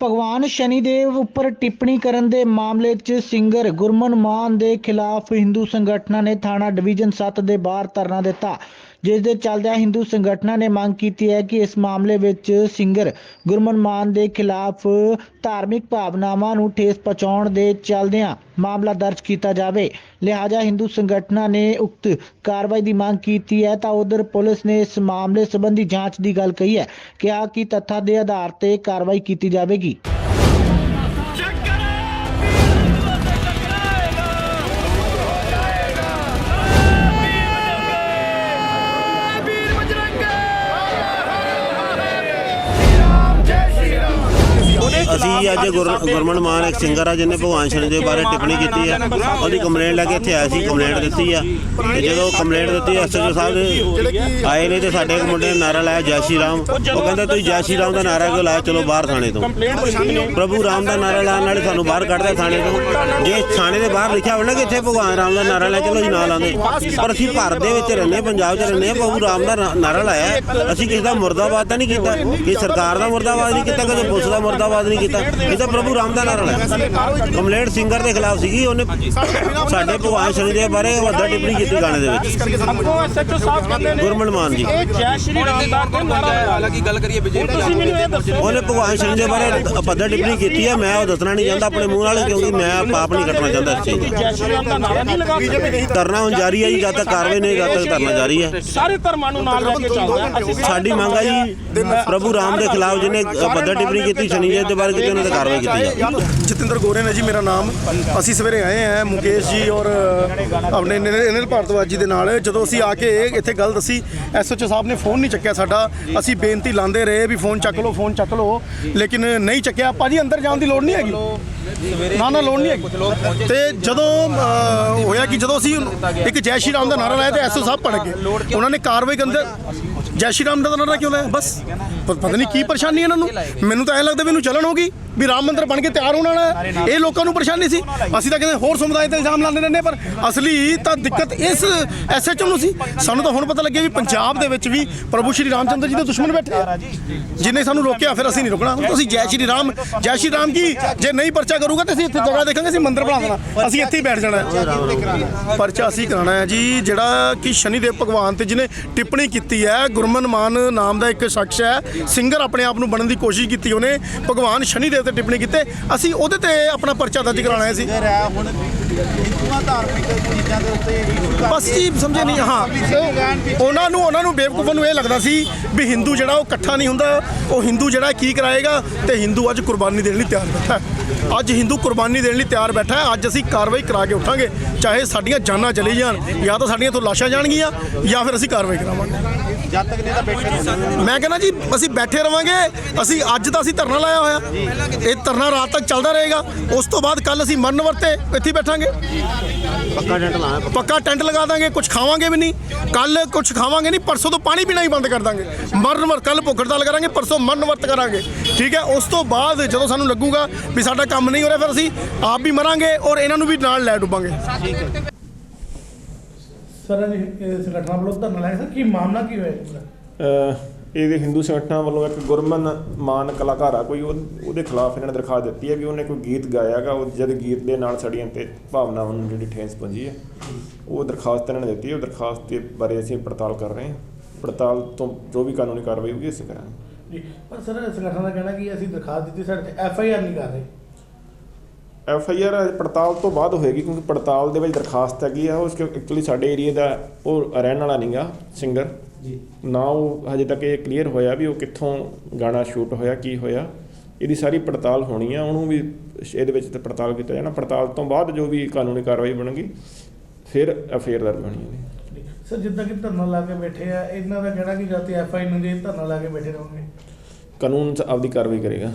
ਭਗਵਾਨ ਸ਼ਨੀਦੇਵ ਉੱਪਰ ਟਿੱਪਣੀ ਕਰਨ ਦੇ ਮਾਮਲੇ 'ਚ ਸਿੰਗਰ ਗੁਰਮਨ ਮਾਨ ਦੇ ਖਿਲਾਫ ਹਿੰਦੂ ਸੰਗਠਨਾਂ ਨੇ ਥਾਣਾ ਡਿਵੀਜ਼ਨ 7 ਦੇ ਬਾਹਰ ਧਰਨਾ ਦਿੱਤਾ। ਜਿਸ ਦੇ ਚੱਲਦਿਆਂ ਹਿੰਦੂ ਸੰਗਠਨਾਂ ਨੇ ਮੰਗ ਕੀਤੀ ਹੈ ਕਿ ਇਸ ਮਾਮਲੇ ਵਿੱਚ ਸਿੰਗਰ ਗੁਰਮਨ ਮਾਨ ਦੇ ਖਿਲਾਫ ਧਾਰਮਿਕ ਭਾਵਨਾਵਾਂ ਨੂੰ ਠੇਸ ਪਹੁੰਚਾਉਣ ਦੇ ਚੱਲਦਿਆਂ ਮਾਮਲਾ ਦਰਜ ਕੀਤਾ ਜਾਵੇ। ਲਿਹਾਜ਼ਾ ਹਿੰਦੂ ਸੰਗਠਨਾਂ ਨੇ ਉਕਤ ਕਾਰਵਾਈ ਦੀ ਮੰਗ ਕੀਤੀ ਹੈ ਤਾਂ ਉਧਰ ਪੁਲਿਸ ਨੇ ਇਸ ਮਾਮਲੇ ਸੰਬੰਧੀ ਜਾਂਚ ਦੀ ਗੱਲ ਕਹੀ ਹੈ। ਕਿਹਾ ਕਿ ਤੱਥਾਂ ਦੇ ਆਧਾਰ ਤੇ ਕਾਰਵਾਈ ਕੀਤੀ ਜਾਵੇਗੀ। ਅਸੀਂ ਅੱਜ ਗੁਰ- ਗੁਰਮਨ ਮਾਨ ਇੱਕ ਸਿੰਗਰ ਆ ਜਿਹਨੇ ਭਗਵਾਨ ਸ਼ਨੀ ਦੇ ਬਾਰੇ ਟਿੱਪਣੀ ਕੀਤੀ ਆ। ਉਹਦੀ ਕੰਪਲੇਂਟ ਲੈ ਕੇ ਇੱਥੇ ਆਇਆ ਸੀ ਕੰਪਲੇਂਟ ਦਿੱਤੀ ਆ। ਤੇ ਜਦੋਂ ਕੰਪਲੇਂਟ ਦਿੱਤੀ ਐਸਐਚਓ ਸਾਹਿਬ ਆਏ ਨੇ ਤੇ ਸਾਡੇ ਇੱਕ ਮੁੰਡੇ ਨੇ ਨਾਰਾ ਲਾਇਆ ਜੈ ਸ਼੍ਰੀ ਰਾਮ। ਉਹ ਕਹਿੰਦਾ ਤੁਸੀਂ ਜੈ ਸ਼੍ਰੀ ਰਾਮ ਦਾ ਨਾਰਾ ਕਿਉਂ ਲਾਇਆ? ਚਲੋ ਬਾਹਰ ਥਾਣੇ ਤੋਂ। ਪ੍ਰਭੂ ਰਾਮ ਦਾ ਨਾਰਾ ਲਾਉਣ ਨਾਲ ਸਾਨੂੰ ਬਾਹਰ ਕੱਢਦਾ ਥਾਣੇ ਤੋਂ। ਜੇ ਥਾਣੇ ਦੇ ਬਾਹਰ ਲਿਖਿਆ ਹੋਵੇ ਨਾ ਕਿ ਇੱਥੇ ਭਗਵਾਨ ਰਾਮ ਦਾ ਨਾਰਾ ਲੈ ਚਲੋ ਜੀ ਨਾ ਲਾਉਂਦੇ ਪਰ ਅਸੀਂ ਭਾਰਤ ਦੇ ਵਿੱਚ ਰਹਿੰਦੇ ਹਾਂ, ਪੰਜਾਬ 'ਚ ਰਹਿੰਦੇ ਹਾਂ ਪ੍ਰਭੂ ਰਾਮ ਦਾ ਨਾਰਾ ਲਾਇਆ। ਅਸੀਂ ਕਿਸੇ ਦਾ ਮੁਰਦਾਬਾਦ ਤਾਂ ਨਹੀਂ ਕੀਤਾ ਕਿ ਸਰਕਾਰ ਦਾ ਮੁਰਦਾਬਾਦ ਨਹੀਂ ਕੀਤਾ ਕਦੇ ਪੁਲਿਸ ਦਾ ਮੁਰਦਾਬਾਦ ਨਹੀਂ ਕੀਤਾ। ਇਹ ਤਾਂ ਪ੍ਰਭੂ ਰਾਮ ਦਾ ਨਾਰਾ ਲਾਇਆ। ਕੰਪਲੇਂਟ ਸਿੰਗਰ ਦੇ ਖਿਲਾਫ ਸੀਗੀ ਉਹਨੇ ਸਾਡੇ ਭਗਵਾਨ ਸ਼ਨੀ ਦੇ ਬਾਰੇ ਵੱਡਾ ਟਿੱਪਣੀ ਕੀਤੀ ਗਾਣੇ ਦੇ ਵਿੱਚ। ਅੱਗੋਂ ਐਸਐਚਓ ਸਾਹਿਬ ਕਹਿੰਦੇ ਨੇ ਗੁਰਮਨ ਮਾਨ ਜੀ। ਇਹ ਜੈ ਸ਼੍ਰੀ ਰਾਮ ਦਾ ਤੇ ਨਾਰਾ ਲਾਇਆ। ਹਾਲਾਂਕਿ ਗੱਲ ਕਰੀਏ ਬੀਜੇਪੀ ਤੁਸੀਂ ਮੈਨੂੰ ਇਹ ਦੱਸੋ। ਉਹਨੇ ਭਗਵਾਨ ਸ਼ਨੀ ਦੇ ਬਾਰੇ ਵੱਡਾ ਟਿੱਪਣੀ ਕੀਤੀ ਹੈ ਮੈਂ ਉਹ ਦੱਸਣਾ ਨਹੀਂ ਚਾਹੁੰਦਾ ਆਪਣੇ ਮੂੰਹ ਨਾਲ ਕਿਉਂਕਿ ਮੈਂ ਪਾਪ ਨਹੀਂ ਕੱਟਣਾ ਚਾਹੁੰਦਾ ਇਸ ਚੀਜ਼ ਦਾ। ਜੈ ਸ਼੍ਰੀ ਰਾਮ ਦਾ ਨਾਰਾ ਨਹੀਂ ਲਗਾ ਸਕਦੇ। ਧਰਨਾ ਹੁਣ ਜਾਰੀ ਹੈ ਜੀ ਜਦ ਤੱਕ ਕਾਰਵਾਈ ਨਹੀਂ ਜਦ ਤੱਕ ਧਰਨਾ ਜਾਰੀ ਹੈ। ਸਾਰੇ ਧਰਮਾਂ ਨੂੰ ਨਾਲ ਲੈ ਕੇ ਚੱਲਦੇ ਸਾਡੀ ਮੰਗ ਹੈ ਜੀ ਪ੍ਰਭੂ ਰਾਮ ਦੇ ਖਿਲਾਫ ਜਿਹਨੇ ਵੱਡਾ ਟਿੱਪਣੀ ਕੀਤੀ ਸ਼ਨੀ ਜੀ ਦੇ ਬਾਰੇ ਕੀਤੀ ਉਹਨਾਂ ਤੇ ਕਾਰਵਾਈ ਕੀਤੀ ਜਾਵੇ ਜਤਿੰਦਰ ਗੋਰੇ ਨੇ ਜੀ ਮੇਰਾ ਨਾਮ। ਅਸੀਂ ਸਵੇਰੇ ਆਏ ਹਾਂ ਮੁਕੇਸ਼ ਜੀ ਔਰ ਆਪਣੇ ਨਿਲ ਅਨਿਲ ਭਾਰਤਵਾਜ ਜੀ ਦੇ ਨਾਲ। ਜਦੋਂ ਅਸੀਂ ਆ ਕੇ ਇੱਥੇ ਗੱਲ ਦੱਸੀ ਐਸਓਚ ਸਾਹਿਬ ਨੇ ਫੋਨ ਨਹੀਂ ਚੱਕਿਆ ਸਾਡਾ। ਅਸੀਂ ਬੇਨਤੀ ਲਾਉਂਦੇ ਰਹੇ ਵੀ ਫੋਨ ਚੱਕ ਲਓ ਫੋਨ ਚੱਕ ਲਓ। ਲੇਕਿਨ ਨਹੀਂ ਚੱਕਿਆ। ਭਾਜੀ ਅੰਦਰ ਜਾਣ ਦੀ ਲੋੜ ਨਹੀਂ ਹੈਗੀ। ਨਾ ਨਾ ਲੋੜ ਨਹੀਂ ਹੈਗੀ। ਤੇ ਜਦੋਂ ਹੋਇਆ ਕਿ ਜਦੋਂ ਅਸੀਂ ਇੱਕ ਜੈ ਸ਼੍ਰੀ ਰਾਮ ਦਾ ਨਾਰਾ ਲਾਇਆ ਤੇ ਐਸਓ ਸਾਹਿਬ ਪੜ ਗਏ। ਉਹਨਾਂ ਨੇ ਕਾਰਵਾਈ ਕਰਨ ਜੈ ਸ਼੍ਰੀ ਰਾਮ ਦਾ ਨਾਰਾ ਕਿਉਂ ਲਾਇਆ? ਬਸ, ਪ- ਪਤਾ ਨਹੀਂ ਕੀ ਪਰੇਸ਼ਾਨੀ ਇਹਨਾਂ ਨੂੰ। ਮੈਨੂੰ ਤਾਂ ਐ ਲੱਗਦਾ ਵੀ ਇਹਨੂੰ ਚੱਲਣ ਹੋਗੀ ਵੀ ਰਾਮ ਮੰਦਿਰ ਬਣ ਕੇ ਤਿਆਰ ਹੋਣ ਵਾਲਾ ਹੈ ਇਹ ਲੋਕਾਂ ਨੂੰ ਪਰੇਸ਼ਾਨੀ ਸੀ। ਅਸੀਂ ਤਾਂ ਕਹਿੰਦੇ ਹੋਰ ਸਮੁਦਾਇ ਤੇ ਇਲਜ਼ਾਮ ਲਾਉਂਦੇ ਰਹਿੰਦੇ ਪਰ ਅਸਲੀ ਤਾਂ ਦਿੱਕਤ ਇਸ ਐਸਐਚਓ ਨੂੰ ਸੀ। ਸਾਨੂੰ ਤਾਂ ਹੁਣ ਪਤਾ ਲੱਗਿਆ ਵੀ ਪੰਜਾਬ ਦੇ ਵਿੱਚ ਵੀ ਪ੍ਰਭੂ ਸ਼੍ਰੀ ਰਾਮਚੰਦਰ ਜੀ ਦੇ ਦੁਸ਼ਮਣ ਬੈਠੇ ਆ। ਜਿਨੇ ਸਾਨੂੰ ਰੋਕਿਆ ਫਿਰ ਅਸੀਂ ਨਹੀਂ ਰੁਕਣਾ। ਹੁਣ ਤੁਸੀਂ ਜੈ ਸ਼੍ਰੀ ਰਾਮ ਜੈ ਸ਼੍ਰੀ ਰਾਮ ਕੀ ਜੇ ਨਹੀਂ ਪਰਚਾ ਕਰੂਗਾ ਤੇ ਅਸੀਂ ਇੱਥੇ ਜਗ੍ਹਾ ਦੇਖਾਂਗੇ ਅਸੀਂ ਮੰਦਿਰ ਬਣਾ ਦੇਣਾ। ਅਸੀਂ ਇੱਥੇ ਹੀ ਬੈਠ ਜਾਣਾ। ਪਰਚਾ ਅਸੀਂ ਕਰਾਣਾ ਹੈ ਜੀ ਜਿਹੜਾ ਕਿ ਸ਼ਨੀਦੇਵ ਭਗਵਾਨ ਤੇ ਜਿਹਨੇ ਟਿੱਪਣੀ ਕੀਤੀ ਹੈ ਗੁਰਮਨ ਮਾਨ ਨਾਮ ਦਾ ਇੱਕ ਸ਼ਖਸ ਹੈ। ਸਿੰਗਰ ਆਪਣੇ ਆਪ ਨੂੰ ਬਣਨ ਦੀ ਕੋਸ਼ਿਸ਼ ਕੀਤੀ ਉਹਨੇ। ਭਗਵਾਨ ਸ਼ਨੀਦੇਵ ਤੇ ਟਿੱਪਣੀ ਕੀਤੀ। ਅਸੀਂ ਉਹਦੇ ਤੇ ਆਪਣਾ ਪਰਚਾ ਦਰਜ ਕਰਾਣਾ ਹੈ ਸੀ। ਹੁਣ ਹਿੰਦੂਆਂ ਧਾਰਮਿਕ ਚੀਜ਼ਾਂ ਦੇ ਉੱਤੇ issue ਬਸ ਜੀ ਸਮਝੇ ਨਹੀਂ ਹਾਂ। ਉਹਨਾਂ ਨੂੰ ਉਹਨਾਂ ਨੂੰ ਬੇਵਕੂਫਾਂ ਨੂੰ ਇਹ ਲੱਗਦਾ ਸੀ ਵੀ ਹਿੰਦੂ ਜਿਹੜਾ ਉਹ ਇਕੱਠਾ ਨਹੀਂ ਹੁੰਦਾ। ਉਹ ਹਿੰਦੂ ਜਿਹੜਾ ਕੀ ਕਰਾਏਗਾ ਤੇ ਹਿੰਦੂ ਅੱਜ ਕੁਰਬਾਨੀ ਦੇਣ ਲਈ ਤਿਆਰ ਬੈਠਾ ਅੱਜ ਹਿੰਦੂ ਕੁਰਬਾਨੀ ਦੇਣ ਲਈ ਤਿਆਰ ਬੈਠਾ ਅੱਜ ਅਸੀਂ ਕਾਰਵਾਈ ਕਰਾ ਕੇ ਉਠਾਂਗੇ। ਚਾਹੇ ਸਾਡੀਆਂ ਜਾਨਾਂ ਚਲੀ ਜਾਣ ਜਾਂ ਤਾਂ ਸਾਡੀਆਂ ਤੋਂ ਲਾਸ਼ਾਂ ਜਾਣਗੀਆਂ ਜਾਂ ਫਿਰ ਅਸੀਂ ਕਾਰਵਾਈ ਕਰਾਵਾਂਗੇ। ਜਦ ਤੱਕ ਨਹੀਂ ਤਾਂ ਬੈਠੇ। ਮੈਂ ਕਹਿੰਦਾ ਜੀ ਅਸੀਂ ਬੈਠੇ ਰਵਾਂਗੇ। ਅਸੀਂ ਅੱਜ ਤਾਂ ਅਸੀਂ ਧਰਨਾ ਲਾਇਆ ਹੋਇਆ। ਇਹ ਧਰਨਾ ਰਾਤ ਤੱਕ ਚੱਲਦਾ ਰਹੇਗਾ। ਉਸ ਤੋਂ ਬਾਅਦ ਕੱਲ ਅਸੀਂ ਮਰਨ ਵਰਤੇ ਇੱਥੇ ਬੈਠਾਂਗੇ। ਪੱਕਾ ਟੈਂਟ ਲਾਇਆ ਪੱਕਾ ਟੈਂਟ ਲਗਾ ਦਾਂਗੇ ਕੁਝ ਖਾਵਾਂਗੇ ਵੀ ਨਹੀਂ। ਕੱਲ ਕੁਝ ਖਾਵਾਂਗੇ ਨਹੀਂ ਪਰਸੋਂ ਤੋਂ ਪਾਣੀ ਪੀਣਾ ਹੀ ਬੰਦ ਕਰ ਦਾਂਗੇ। ਮਰਨ ਵਰਤ ਕੱਲ ਭੁੱਖ ਹੜਤਾਲ ਕਰਾਂਗੇ ਪਰਸੋਂ ਮਰਨ ਵਰਤ ਕਰਾਂਗੇ। ਠੀਕ ਹੈ ਉਸ ਤੋਂ ਬਾਅਦ ਜਦੋਂ ਸਾਨੂੰ ਲੱਗੂਗਾ ਵੀ ਸਾਡਾ ਕੰਮ ਨਹੀਂ ਹੋ ਰਿਹਾ ਫਿਰ ਅਸੀਂ ਆਪ ਵੀ ਮਰਾਂਗੇ ਔਰ ਇਹਨਾਂ ਨੂੰ ਵੀ ਨਾਲ ਲੈ ਡੁੱਬਾਂਗੇ। ਸਰ ਇਹ ਸੰਗਠਨਾਂ ਵੱਲੋਂ ਧਰਨਾ ਲਾਇਆ ਸਰ ਕੀ ਮਾਮਲਾ ਕੀ ਹੋਇਆ ਇਹਦੇ ਹਿੰਦੂ ਸੰਗਠਨਾਂ ਵੱਲੋਂ ਇੱਕ ਗੁਰਮਨ ਮਾਨ ਕਲਾਕਾਰ ਆ, ਕੋਈ ਉਹ- ਉਹਦੇ ਖਿਲਾਫ ਇਹਨਾਂ ਨੇ ਦਰਖਾਸਤ ਦਿੱਤੀ ਹੈ ਕਿ ਉਹਨੇ ਕੋਈ ਗੀਤ ਗਾਇਆਗਾ ਉਹ ਜਦ ਗੀਤ ਦੇ ਨਾਲ ਸਾਡੀਆਂ ਤੇ ਭਾਵਨਾਵਾਂ ਨੂੰ ਜਿਹੜੀ ਠੇਸ ਪਹੁੰਚੀ ਹੈ, ਉਹ ਦਰਖਾਸਤ ਇਹਨਾਂ ਨੇ ਦਿੱਤੀ ਹੈ। ਉਹ ਦਰਖਾਸਤ ਦੇ ਬਾਰੇ ਅਸੀਂ ਪੜਤਾਲ ਕਰ ਰਹੇ ਹਾਂ। ਪੜਤਾਲ ਤੋਂ ਜੋ ਵੀ ਕਾਨੂੰਨੀ ਕਾਰਵਾਈ ਹੋਊਗੀ, ਅਸੀਂ ਕਰਾਂਗੇ। ਜੀ, ਪਰ ਸਰ ਸੰਗਠਨ ਦਾ ਕਹਿਣਾ ਕਿ ਅਸੀਂ ਦਰਖਾਸਤ ਦਿੱਤੀ, ਸਾਡੇ ਤੇ ਐਫ ਆਈ ਆਰ ਨਹੀਂ ਕਰ ਰਹੇ। ਐਫ ਆਈ ਆਰ ਪੜਤਾਲ ਤੋਂ ਬਾਅਦ ਹੋਏਗੀ ਕਿਉਂਕਿ ਪੜਤਾਲ ਦੇ ਵਿੱਚ ਦਰਖਾਸਤ ਹੈਗੀ ਆ ਉਸ ਐਕਚੁਅਲੀ ਸਾਡੇ ਏਰੀਆ ਦਾ ਉਹ ਰਹਿਣ ਵਾਲਾ ਨਹੀਂਗਾ ਸਿੰਗਰ ਜੀ। ਨਾ ਉਹ ਹਜੇ ਤੱਕ ਇਹ ਕਲੀਅਰ ਹੋਇਆ ਵੀ ਉਹ ਕਿੱਥੋਂ ਗਾਣਾ ਸ਼ੂਟ ਹੋਇਆ ਕੀ ਹੋਇਆ। ਇਹਦੀ ਸਾਰੀ ਪੜਤਾਲ ਹੋਣੀ ਆ ਉਹਨੂੰ ਵੀ ਇਹਦੇ ਵਿੱਚ ਤੇ ਪੜਤਾਲ ਕੀਤਾ ਜਾਣਾ। ਪੜਤਾਲ ਤੋਂ ਬਾਅਦ ਜੋ ਵੀ ਕਾਨੂੰਨੀ ਕਾਰਵਾਈ ਬਣੇਗੀ ਫਿਰ ਅਫੇਅਰ ਦਰਜ ਹੋਣੀ ਹੈ ਸਰ ਜਿੱਦਾਂ ਕਿ ਧਰਨਾ ਲਾ ਕੇ ਬੈਠੇ ਆ ਇਹਨਾਂ ਦਾ ਕਹਿਣਾ ਕਿ ਜਦ ਤੇ ਐਫ ਆਈ ਨੂੰ ਜੇ ਧਰਨਾ ਲਾ ਕੇ ਬੈਠੇ ਰਹੋਗੇ? ਕਾਨੂੰਨ 'ਚ ਆਪਦੀ ਕਾਰਵਾਈ ਕਰੇਗਾ।